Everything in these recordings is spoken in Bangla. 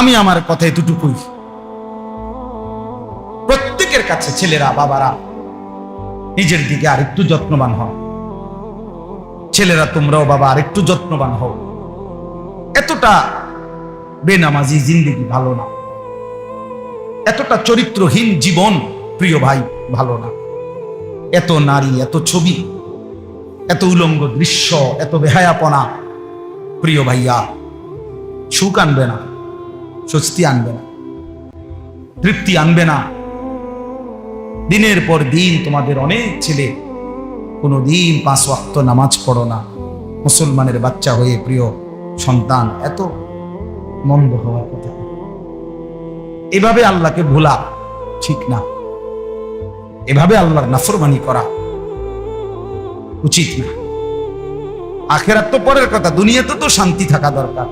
আমি আমার কথা এতটুকুই। প্রত্যেকের কাছে ছেলেরা, বাবারা, নিজের দিকে আরেকটু যত্নবান হও। ছেলেরা, তোমরাও বাবা, আরেকটু যত্নবান হও। এতটা বেনামাজি জিন্দিগি ভালো না। এতটা চরিত্রহীন জীবন, প্রিয় ভাই, ভালো না। এত নারী, এত ছবি, এত উলঙ্গ দৃশ্য, এত বেহায়াপনা, প্রিয় ভাইয়া, সুখ আনবে না। স্বস্তি আনবে না, তৃপ্তি আনবে না। দিনের পর দিন তোমাদের অনেক ছেলে কোনো দিন পাঁচ ওয়াক্ত নামাজ পড়ো না। মুসলমানের বাচ্চা হয়ে প্রিয় সন্তান, এত মন্দ হওয়ার কথা। এভাবে আল্লাহকে ভোলা ঠিক না। এভাবে আল্লাহর নাফরমানি করা উচিত না। আখেরাত তো পরের কথা, দুনিয়াতে তো শান্তি থাকা দরকার।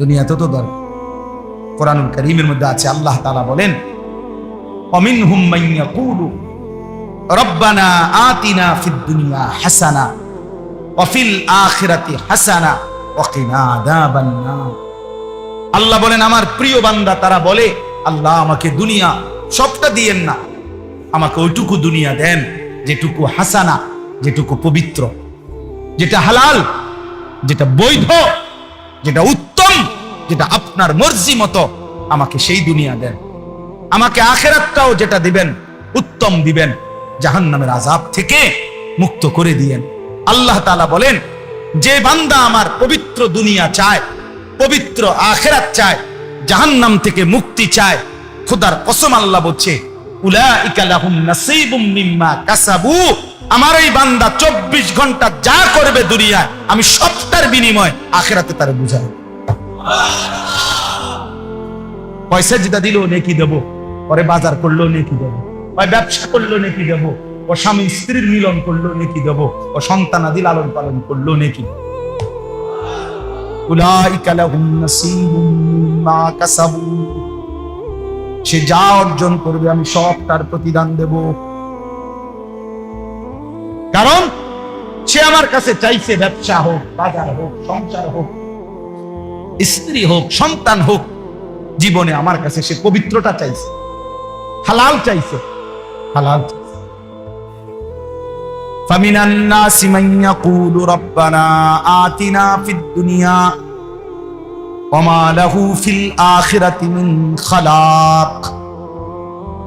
দুনিয়াতে তো দরকার কোরআনুল করিমের মধ্যে আছে, আল্লাহ তালা বলেন, অমিনহুম মান ইয়াকুলু, রব্বানা আতিনা ফিদ দুনিয়া হাসানা, ওয়া ফিল আখিরাতি হাসানা, ওয়া কিনা আল্লাহ বলেন, আমার প্রিয় বান্দা, তারা বলে, আল্লাহ আমাকে দুনিয়া সবটা দিয়েন না, আমাকে ওইটুকু দুনিয়া দেন, যেটুকু হাসানা, যেটুকু পবিত্র, যেটা হালাল, যেটা বৈধ, যেটা উত্তম যেটা আপনার মর্জি মতো আমাকে সেই দুনিয়া দেন। আমাকে আখেরাতটাও যেটা দিবেন, উত্তম দিবেন, জাহান্নামের আজাব থেকে মুক্ত করে দিয়েন। আল্লাহ তালা বলেন, যে বান্দা আমার পবিত্র দুনিয়া চায়, পবিত্র আখেরাত চায়, জাহান্নাম থেকে মুক্তি চায়, খোদার কসম আল্লাহ বলছে আমার এই বান্দা চব্বিশ ঘণ্টা যা করবে দুনিয়ায়, আমি সবটার বিনিময় আখেরাতে তার বুঝাই পয়সা যেটা দিল নেকি দেব, পরে বাজার করল নেকি দেব হয় ব্যবসা করল নেকি দেব, ও স্বামী স্ত্রীর মিলন করল নেকি দেব, ও সন্তানাদি লালন পালন করল নেকি সে যা অর্জন করবে আমি সব তার প্রতিদান দেব। কারণ সে আমার কাছে চাইছে ব্যবসা হোক, বাজার হোক, সংসার হোক স্ত্রী হোক সন্তান হোক জীবনে আমার কাছে সে পবিত্রতা চাইছে হালাল চাইছে হালাল চাইছে فمن الناس من يقول ربنا آتنا في الدنيا وما له في الآخرة من خلاق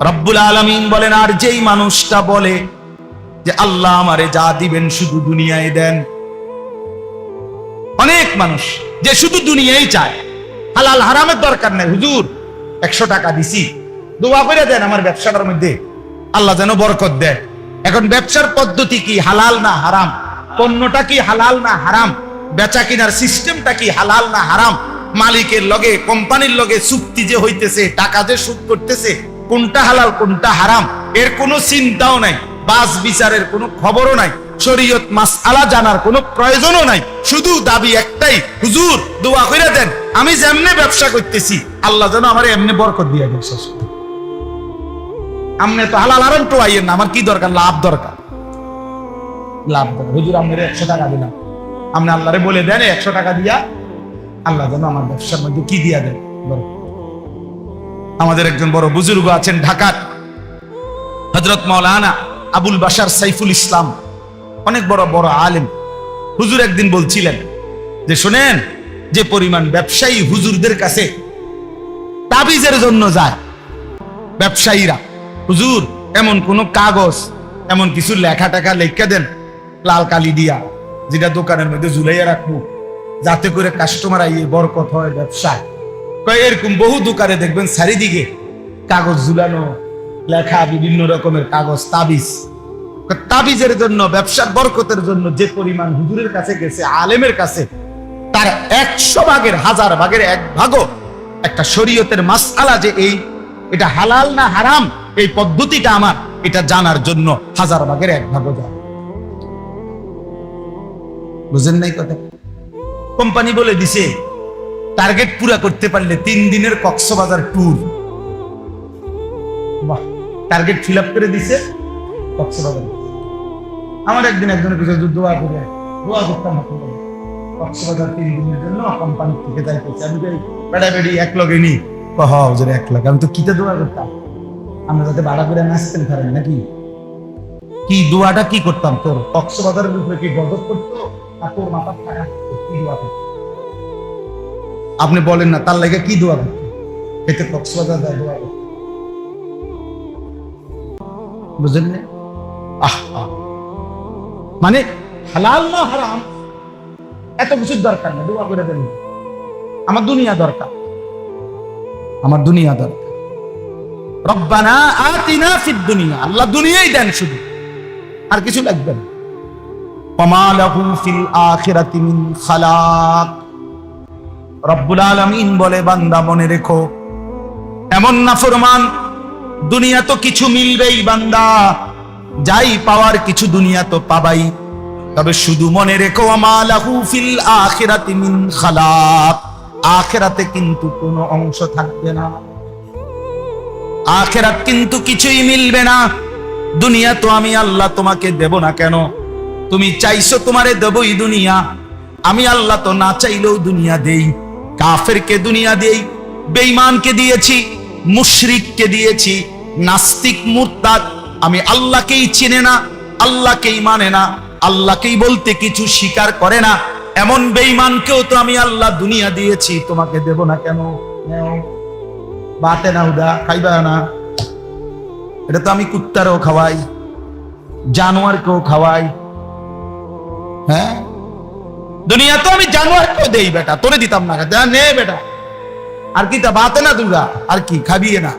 রব্বুল আলামিন বলেন আর যেই মানুষটা বলে যে আল্লাহ আমারে যা দিবেন শুধু দুনিয়ায় দেন অনেক মানুষ যে শুধু দুনিয়াই চায়। হালাল হারামের দরকার নাই। হুজুর, একশো টাকা দিছি। দোয়া করে দেন আমার ব্যবসাটার মধ্যে। আল্লাহ যেন বরকত দেয়। এখন ব্যবসার পদ্ধতি কি হালাল না হারাম? পণ্যটা কি হালাল না হারাম? বেচা কিনার সিস্টেমটা কি হালাল না হারাম? মালিকের লগে, কোম্পানির লগে চুক্তি যে হইতেছে, টাকা যে সুদ করতেছে, কোনটা হালাল, কোনটা হারাম? এর কোনো চিন্তাও নাই। বাস বিচারের কোনো খবরও নাই। শরীয়ত মাসআলা জানার কোনো প্রয়োজনও নাই। শুধু দাবি একটাই, হুজুর, দোয়া করে দেন। আমি যেমনে ব্যবসা করতেছি, আল্লাহ যেন আমার এমনি বরকত দিয়ে দেন শেষ। আমনে তো হালাল আরাম তো আইয়েন না, আমার কি দরকার? লাভ দরকার। লাভ দরকার। হুজুর আপনার একশো টাকা দিলাম। আপনি আল্লাহরে বলে দেন একশো টাকা দিয়া আল্লাহ যেন আমার ব্যবসার মধ্যে কি দিয়া দেন আমাদের একজন বড় বুজুর্গ আছেন ঢাকার হজরত মৌলানা আবুল বাসার সাইফুল ইসলাম। অনেক বড় বড় আলেম। হুজুর একদিন বলছিলেন যে, শোনেন, যে পরিমাণ ব্যবসায়ী হুজুরদের কাছে তাবিজের জন্য যায়, ব্যবসায়ীরা। হুজুর, এমন কোন কাগজ, এমন কিছু লেখা টাকা লেখা দেন, লাল কালি দিয়া, যেটা দোকানের মধ্যে ঝুলাইয়া রাখব, যাতে করে কাস্টমার আইয়ে বরকত হয় ব্যবসায়। এরকম বহু দোকানে দেখবেন চারিদিকে কাগজ ঝুলানো, লেখা বিভিন্ন রকমের কাগজ, তাবিজ। তাবিজের জন্য, ব্যবসার বরকতের জন্য যে পরিমাণ হুজুরের কাছে গেছে, আলেমের কাছে, তার একশো ভাগের, হাজার ভাগের এক ভাগও একটা শরীয়তের মাসআলা যে এই, এটা হালাল না হারাম, এই পদ্ধতিটা আমার, এটা জানার জন্য হাজার ভাগের এক ভাগও যায়। বুঝেন নাই কথা? কোম্পানি বলে দিছে, টার্গেট পুরা করতে পারলে তিন দিনের কক্সবাজার ট্যুর। বাহ, টার্গেট ফিল আপ করে দিছে কক্সবাজার। আমার একদিন একজনের পিছনে দোয়া করে দোয়া করতাম তিন দিনের জন্য কোম্পানি থেকে আমি যাই বেড়া এক লগে নি। এক লগে। আমি তো কিতে দোয়া করতাম? আমরা যাতে ভাড়া করে নাচতেন পারেন নাকি? কি দোয়াটা কি করতাম তোর? কক্সবাজারের উপরে কি গজব করতো? আর তোর মাথা টাকা কি দোয়া করতো? আপনি বলেন না, তার লাগে কি দোয়া করতো? এতে কক্সবাজার দোয়া করতো। বুঝলেন? আহ আহ। মানে হালাল না হারাম, এত কিছুর দরকার না, দোয়া করে দেন। আমার দুনিয়া দরকার। আমার দুনিয়া দরকার। রব্বানা আতিনা ফিদ দুনিয়া। আল্লাহ দুনিয়াই দেন শুধু। আর কিছু লাগবে না। ওমা ফিল আখিরাতি মিন খালাক। রব্বুল আলামিন বলে, বান্দা, মনে রেখো, এমন না ফরমান দুনিয়া তো কিছু মিলবেই বান্দা। যাই পাওয়ার কিছু দুনিয়া তো পাবাই। তবে শুধু মনে রেখো, আমা লাহু ফিল আখিরাতি মিন খালাক। আখিরাতে কিন্তু কোনো অংশ থাকবে না। আখেরাত কিন্তু কিছুই মিলবে না। দুনিয়া তো আমি আল্লাহ তোমাকে দেব না কেন? তুমি চাইছো তোমারে দেবই দুনিয়া। আমি আল্লাহ তো না চাইলেও দুনিয়া দেই। কাফেরকে দুনিয়া দেই, বেঈমানকে দিয়েছি, মুশরিককে দিয়েছি, নাস্তিক, মুরতাদ আমি আল্লাহকেই চিনে না, আল্লাহকেই মানে না, আল্লাহকেই বলতে কিছু স্বীকার করে না। এমন বেঈমানকেও তো আমি আল্লাহ দুনিয়া দিয়েছি, তোমাকে দেব না কেন? বাতে না উদা, খাইবা না। এটা তো আমি কুত্তারও খাওয়াই, জানোয়ারকেও খাওয়াই। হ্যাঁ? দুনিয়া তো আমি জানোয়ারকেও দেই বেটা, তোরে দিতাম না। নে বেটা। আর কি তা বাতে না দুর্গা আর কি, খাবিয়ে না।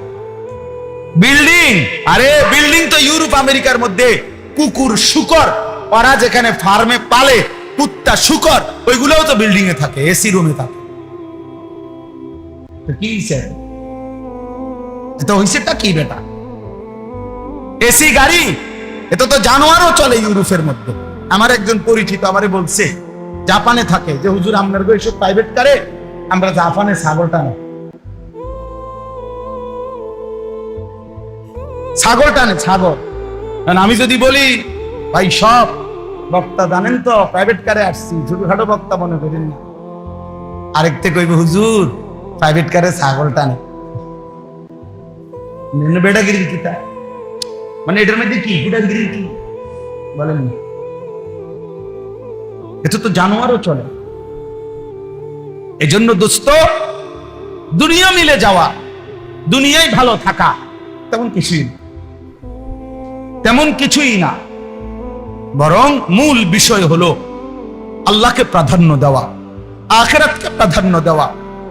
বিল্ডিং। আরে, বিল্ডিং তো ইউরোপ, আমেরিকার মধ্যে। কুকুর শুকর, ওরা যেখানে ফার্মে পালে, কুত্তা শুকর, ওইগুলোও তো বিল্ডিং এ থাকে এসি রুমে থাকে। কি এটা কি বেটা? এসি গাড়ি? এটা তো জানোয়ারও চলে ইউরোপের মধ্যে। আমার একজন পরিচিত আমারে বলছে, জাপানে থাকে। যে, হুজুর, আপনার এসব প্রাইভেট কারে আমরা জাপানে ছাগল টানে। ছাগল টানে ছাগল। কারণ আমি যদি বলি ভাই সব বক্তা জানেন তো প্রাইভেট কারে আসছি ছোটখাটো বক্তা মনে করেন না। আরেকতে কইবে হুজুর প্রাইভেট কারে ছাগল টানে। নিম্ন বেটাগিরি কিতা মানে এটার মধ্যে কি? বেটাগিরি কি? বলেন না। এটা তো জানোয়ারও চলে। এজন্য দোস্ত দুনিয়া মিলে যাওয়া দুনিয়ায় ভালো থাকা তেমন কিছুই না। তেমন কিছুই না। বরং মূল বিষয় হলো আল্লাহকে প্রাধান্য দেওয়া, আখেরাতকে প্রাধান্য দেওয়া।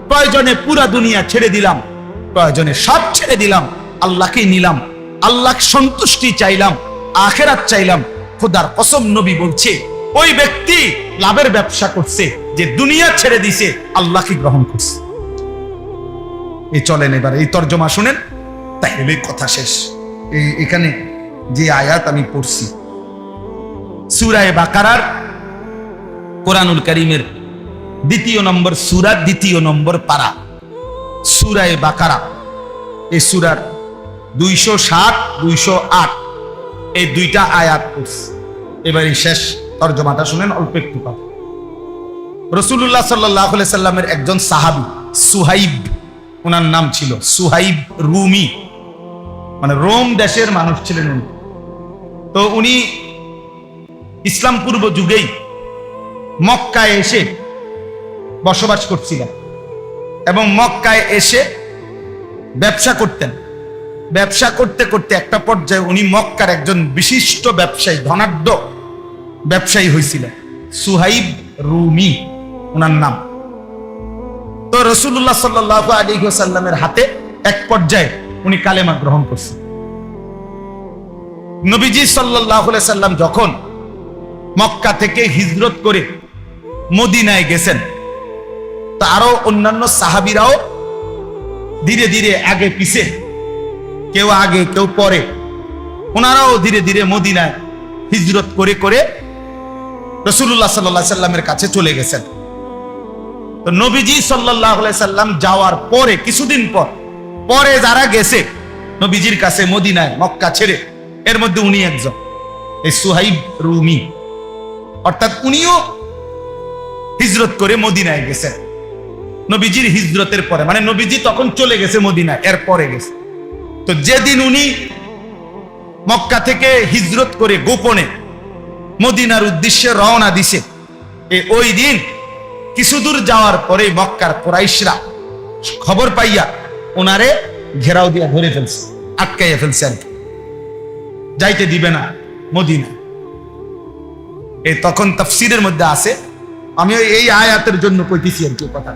প্রয়োজনে পুরা দুনিয়া ছেড়ে দিলাম, প্রয়োজনে সব ছেড়ে দিলাম আল্লাহকে নিলাম আল্লাহ সন্তুষ্টি চাইলাম, আখেরাত চাইলাম। খোদার কসম নবী বলছে, ওই ব্যক্তি লাভের ব্যবসা করছে, যে দুনিয়া ছেড়ে দিছে, আল্লাহকে গ্রহণ করছে। এই চলেন এবার, এই তর্জমা শুনেন তাইলে কথা শেষ। এই এখানে যে আয়াত আমি পড়ছি। সুরায় বাকারার কোরআনুল করিমের দ্বিতীয় নম্বর সুরা, দ্বিতীয় নম্বর পারা। সুরায় বাকারা, এই সুরার দুইশো সাত, দুইশো আট, এই দুইটা আয়াত পড়ছি। এবার শেষ তর্জমাটা শুনেন, অল্প একটু কথা। রসুল্লাহ সাল্লাহ সাল্লামের একজন সাহাবি, সুহাইব, ওনার নাম ছিল সুহাইব রুমি। মানে রোম দেশের মানুষ ছিলেন উনি। তো উনি ইসলাম পূর্ব যুগেই মক্কায় এসে বসবাস করছিলেন এবং মক্কায় এসে ব্যবসা করতেন। ব্যবসা করতে করতে একটা পর্যায়ে উনি মক্কার একজন বিশিষ্ট ব্যবসায়ী, ধনাঢ্য ব্যবসায়ী হয়েছিলেন সুহাইব রুমি, ওনার নাম। তো রসুল্লাহ সাল্লাহ আলী সাল্লামের হাতে এক পর্যায়ে উনি কালেমা গ্রহণ করছেন। নবীজি সাল্লাহ সাল্লাম যখন মক্কা থেকে হিজরত করে মদিনায় গেছেন, তা অন্যান্য সাহাবিরাও ধীরে ধীরে আগে পিছে, কেউ আগে, কেউ পরে, ওনারাও ধীরে ধীরে মদিনায় হিজরত করে করে রসুল্লাহ সাল্লাহ সাল্লামের কাছে চলে গেছেন। তো নবীজি সাল্লাহ সাল্লাম যাওয়ার পরে, কিছুদিন পর, পরে যারা গেছে, নবীজির কাছে মদিনায় মক্কা ছেড়ে এর মধ্যে উনি একজন। এই সুহাইব রুমি। অর্থাৎ উনিও হিজরত করে মদিনায় গেছেন। নবীজির হিজরতের পরে মানে নবীজি তখন চলে গেছে মদিনায়, এর পরে গেছে। তো যেদিন উনি মক্কা থেকে হিজরত করে গোপনে মদিনার উদ্দেশ্যে রওনা দিছে, এ ওই দিন কিছু দূর যাওয়ার পরে মক্কার কোরাইশরা খবর পাইয়া ওনারে ঘেরাও দিয়া ধরে ফেলছে, আটকাইয়া ফেলছে আর কি। যাইতে দিবে না মদিনা এই তখন তাফসিরের মধ্যে আছে, আমি এই আয়াতের জন্য কইতেছি আর কি কথা।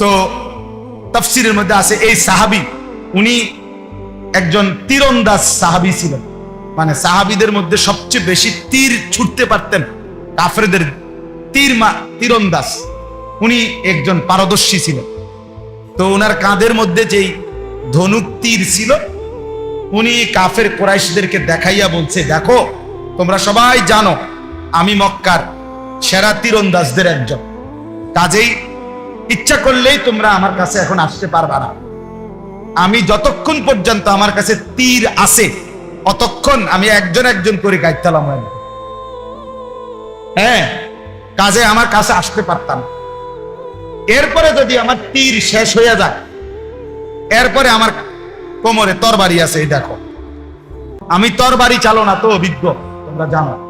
তো তাফসিরের মধ্যে আছে, এই সাহাবি, উনি একজন তীরন্দাজ সাহাবি ছিলেন। মানে সাহাবিদের মধ্যে সবচেয়ে বেশি তীর ছুটতে পারতেন, কাফেরদের তীর মা তীরন্দাজ। উনি একজন পারদর্শী ছিলেন। তো ওনার কাঁধের মধ্যে যেই ধনুক তীর ছিল উনি কাফের কোরাইশদেরকে দেখাইয়া বলছে, দেখো, তোমরা সবাই জানো, আমি মক্কার সেরা তীরন্দাজদের একজন। কাজেই ইচ্ছা করলেই তোমরা আমার কাছে এখন আসতে পারবা না। আমি যতক্ষণ পর্যন্ত আমার কাছে তীর আছে, অতক্ষণ আমি একজন একজন করে গাইতালাম হ্যাঁ কাজে আমার কাছে আসতে পারতাম। এরপরে যদি আমার তীর শেষ হয়ে যায়, এরপরে আমার কোমরে তরবারি আছে, এই দেখো। আমি তরবারি চালো না তো অভিজ্ঞ, তোমরা জানো।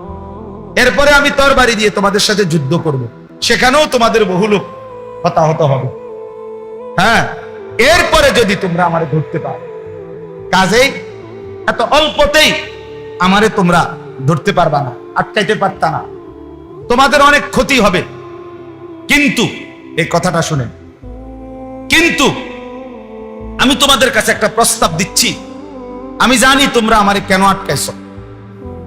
এরপরে আমি তরবারি দিয়ে তোমাদের সাথে যুদ্ধ করব। সেখানেও তোমাদের বহু লোক হতাহত হবে। হ্যাঁ এরপরে যদি তোমরা আমারে ধরতে পারো। কাজেই এত অল্পতেই আমারে তোমরা ধরতে পারবা না, আটকাইতে পারতা না। তোমাদের অনেক ক্ষতি হবে। কিন্তু, এই কথাটা শুনে। কিন্তু আমি তোমাদের কাছে একটা প্রস্তাব দিচ্ছি। আমি জানি তোমরা আমারে কেন আটকাইছো।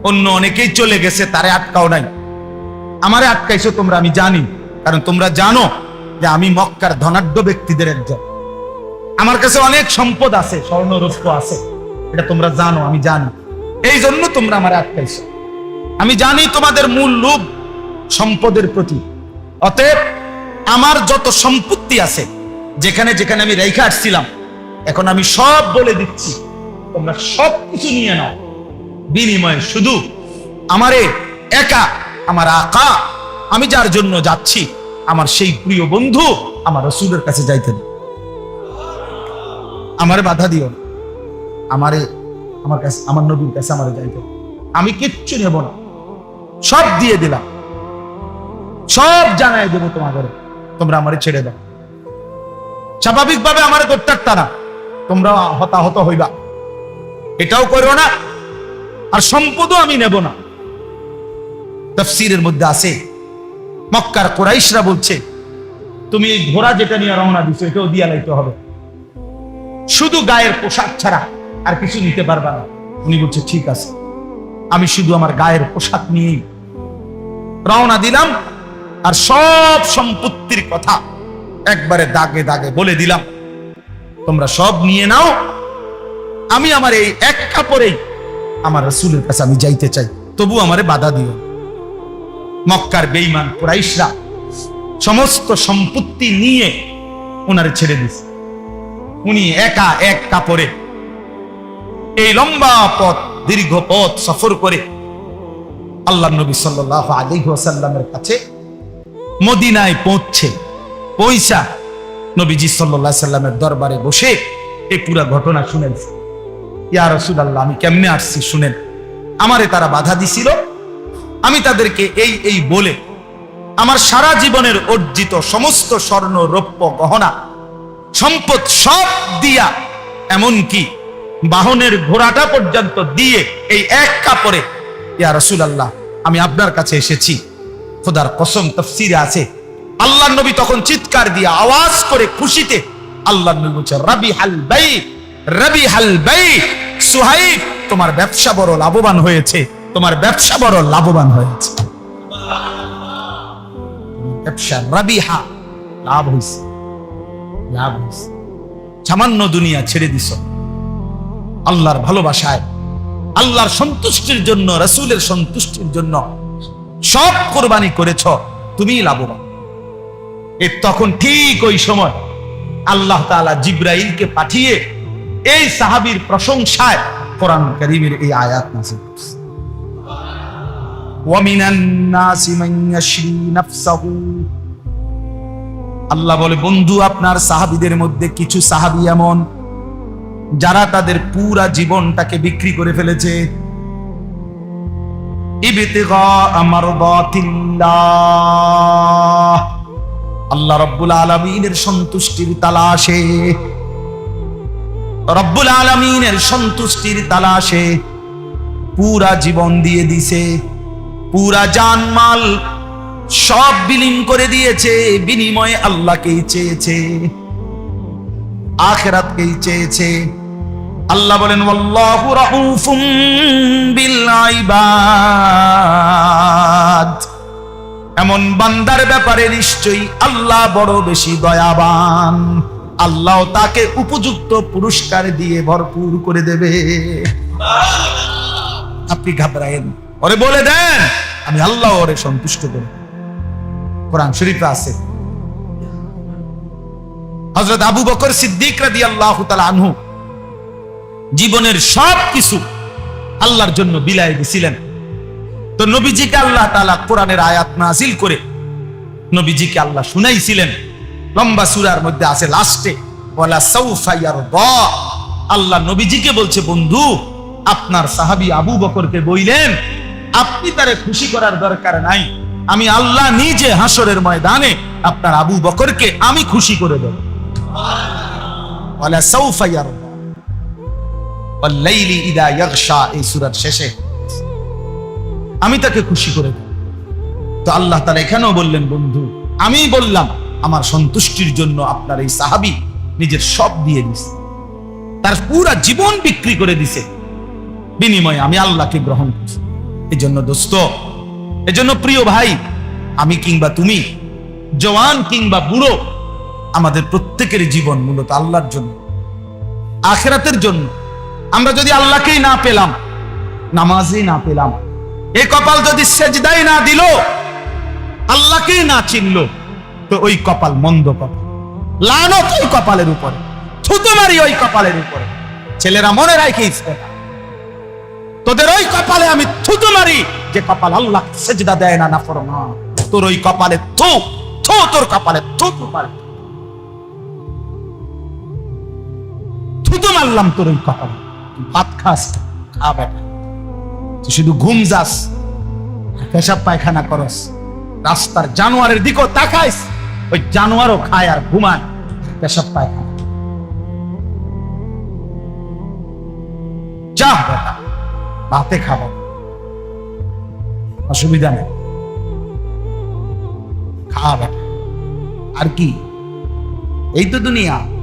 অন্য অনেকেই চলে গেছে, তারে আটকাও নাই। আমারে আটকাইছো তোমরা, আমি জানি। কারণ তোমরা জানো যে আমি মক্কার ধনাঢ্য ব্যক্তিদের একজন। আমার কাছে অনেক সম্পদ আছে স্বর্ণ রৌপ্য আছে। এটা তোমরা জানো, আমি জানি। এই জন্য তোমরা আমার আটকাইছো। আমি জানি তোমাদের মূল লোভ সম্পদের প্রতি। অতএব আমার যত সম্পত্তি আছে, যেখানে যেখানে আমি রেখে আসছিলাম এখন আমি সব বলে দিচ্ছি, তোমরা সব কিছু নিয়ে নাও। বিনিময়ে শুধু আমারে একা, আমার আকা, আমি যার জন্য যাচ্ছি, আমার সেই প্রিয় বন্ধু আমার রসুলের কাছে যাইতেন আমারে বাধা দিও আমারে, আমার কাছে, আমার নবীর কাছে আমারে যাইতে আমি কিচ্ছু নেব না। সব দিয়ে দিলাম। সব জানাই দেবো তোমাদের। তোমরা আমারে ছেড়ে দাও। স্বাভাবিকভাবে আমারে করতে না। তোমরা হতাহত হইবা। এটাও করো না, আর সম্পদও আমি নেব না। তফসিরের মধ্যে আছে, মক্কার কোরাইশরা বলছে, তুমি এই ঘোড়া যেটা নিয়ে রওনা দিছো, এটাও দিয়া লাইতে হবে। শুধু গায়ের পোশাক ছাড়া আর কিছু নিতে পারবা না। উনি বলছে, ঠিক আছে, আমি শুধু আমার গায়ের পোশাক নিয়েই রওনা দিলাম, আর সব সম্পত্তির কথা একবারে দাগে দাগে বলে দিলাম। তোমরা সব নিয়ে নাও। আমি আমার এই এক কাপড়েই আমার রসুলের কাছে আমি যাইতে চাই। তবু আমারে বাধা দিও মক্কার বেইমান কুরাইশরা সমস্ত সম্পত্তি নিয়ে ওনারে ছেড়ে দিছে। উনি একা এক কাপড়ে এই লম্বা পথ, দীর্ঘ পথ সফর করে আল্লাহ নবী সাল্লাহ আলী ওয়াসাল্লামের কাছে মদিনায় পৌঁছে পয়সা নবীজি সাল্লাহ সাল্লামের দরবারে বসে এই পুরা ঘটনা শুনেন। ইয়া রসুল আল্লাহ আমি কেমনে আসছি শুনেন। আমারে তারা বাধা দিছিল। আমি তাদেরকে এই এই বলে, আমার সারা জীবনের অর্জিত সমস্ত স্বর্ণ, রৌপ্য, গহনা, সম্পদ সব দিয়া, এমনকি বাহনের ঘোড়াটা পর্যন্ত দিয়ে এই এক কাপড়ে, ইয়া রসুল আল্লাহ আমি আপনার কাছে এসেছি। খোদার কসম তফসিরে আছে। আল্লাহ নবী তখন চিৎকার দিয়ে আওয়াজ করে খুশিতে আল্লাহ নবী বলছে রবি হাল বাই রবি হাল বাই সুহাইব, তোমার ব্যবসা বড় লাভবান হয়েছে, তোমার ব্যবসা বড় লাভবান হয়েছে। ব্যবসা রবিহা, লাভ হয়েছে লাভ হয়েছে সামান্য দুনিয়া ছেড়ে দিছ। আল্লাহর ভালোবাসায়, আল্লাহর সন্তুষ্টির জন্য, রসুলের সন্তুষ্টির জন্য সব কোরবানি করেছ তুমি লাভবান। এর তখন ঠিক ওই সময় আল্লাহ তালা জিব্রাইলকে পাঠিয়ে এই সাহাবির প্রশংসায় কোরআন করিমের এই আয়াত আল্লাহ বলে, বন্ধু, আপনার সাহাবিদের মধ্যে কিছু সাহাবি এমন যারা তাদের পুরা জীবনটাকে বিক্রি করে ফেলেছে। ইবেতে আমার আল্লাহ রব্বুল আলমিনের সন্তুষ্টির তালাশে। রব্বুল আলমিনের সন্তুষ্টির তালাশে পুরা জীবন দিয়ে দিছে। পুরা জানমাল সব বিলীন করে দিয়েছে, বিনিময়ে আল্লাহকেই চেয়েছে, আখেরাতকেই চেয়েছে। আল্লাহ বলেন বিল ইবাদ এমন বান্দার ব্যাপারে নিশ্চয়ই আল্লাহ বড় বেশি দয়াবান। আল্লাহ তাকে উপযুক্ত পুরস্কার দিয়ে ভরপুর করে দেবে। আপনি ঘাবড়ায়েন। ওরে বলে দেন, আমি আল্লাহ ওরে সন্তুষ্ট করব কোরআন শরীফে আছে। হযরত আবু বকর সিদ্দিক রাদিয়াল্লাহু তাআলা আনহু জীবনের সব কিছু আল্লাহর জন্য বিলায় দিছিলেন। তো নবীজিকে আল্লাহ তাআলা কোরআনের আয়াত নাজিল করে নবীজিকে আল্লাহ শুনাইছিলেন। লম্বা সূরার মধ্যে আছে লাস্টে, ওয়ালা সাউফা ইয়ারদা। আল্লাহ নবীজিকে বলছে, বন্ধু, আপনার সাহাবী আবু বকরকে বইলেন, আপনি তারে খুশি করার দরকার নাই। আমি আল্লাহ নিজে হাসরের ময়দানে আপনার আবু বকরকে আমি খুশি করে দেব। ওয়ালা সাউফা ইয়ারদা। ওয়াল্লাইলি ইদা ইয়াগশা, এই সূরার শেষে। আমি তাকে খুশি করে দেব। তো আল্লাহ তারা এখানেও বললেন, বন্ধু আমি বললাম, আমার সন্তুষ্টির জন্য আপনার এই সাহাবি নিজের সব দিয়ে দিছে। তার পুরা জীবন বিক্রি করে দিছে। বিনিময়ে আমি আল্লাহকে গ্রহণ করছি। এই জন্য দোস্ত, এজন্য প্রিয় ভাই, আমি কিংবা তুমি, জওয়ান কিংবা বুড়ো, আমাদের প্রত্যেকের জীবন মূলত আল্লাহর জন্য। আখেরাতের জন্য। আমরা যদি আল্লাহকেই না পেলাম, নামাজই না পেলাম এই কপাল যদি সেজদাই না দিল, আল্লাহকেই না চিনল, তো ওই কপাল মন্দ কপাল। লানত ওই কপালের উপরে থুতু মারি ওই কপালের উপরে। ছেলেরা মনে রাখে তোদের ওই কপালে আমি থুতু মারি যে কপাল আল্লাহ সেজদা দেয় না না তোর ওই কপালে থু থু, তোর কপালে থু থু। মারি থুতু মারলাম তোর ওই কপালে। ভাত খাস, খা বেটা। শুধু ঘুম যাস, পেশাব পায়খানা করস, রাস্তার জানোয়ারের দিকেও তাকাইস, ওই জানোয়ারও খায় আর ঘুমায়, পেশাব পায়খানা। যা বেটা ভাতে খাব। অসুবিধা নেই। খা বেটা আর কি? এই তো দুনিয়া।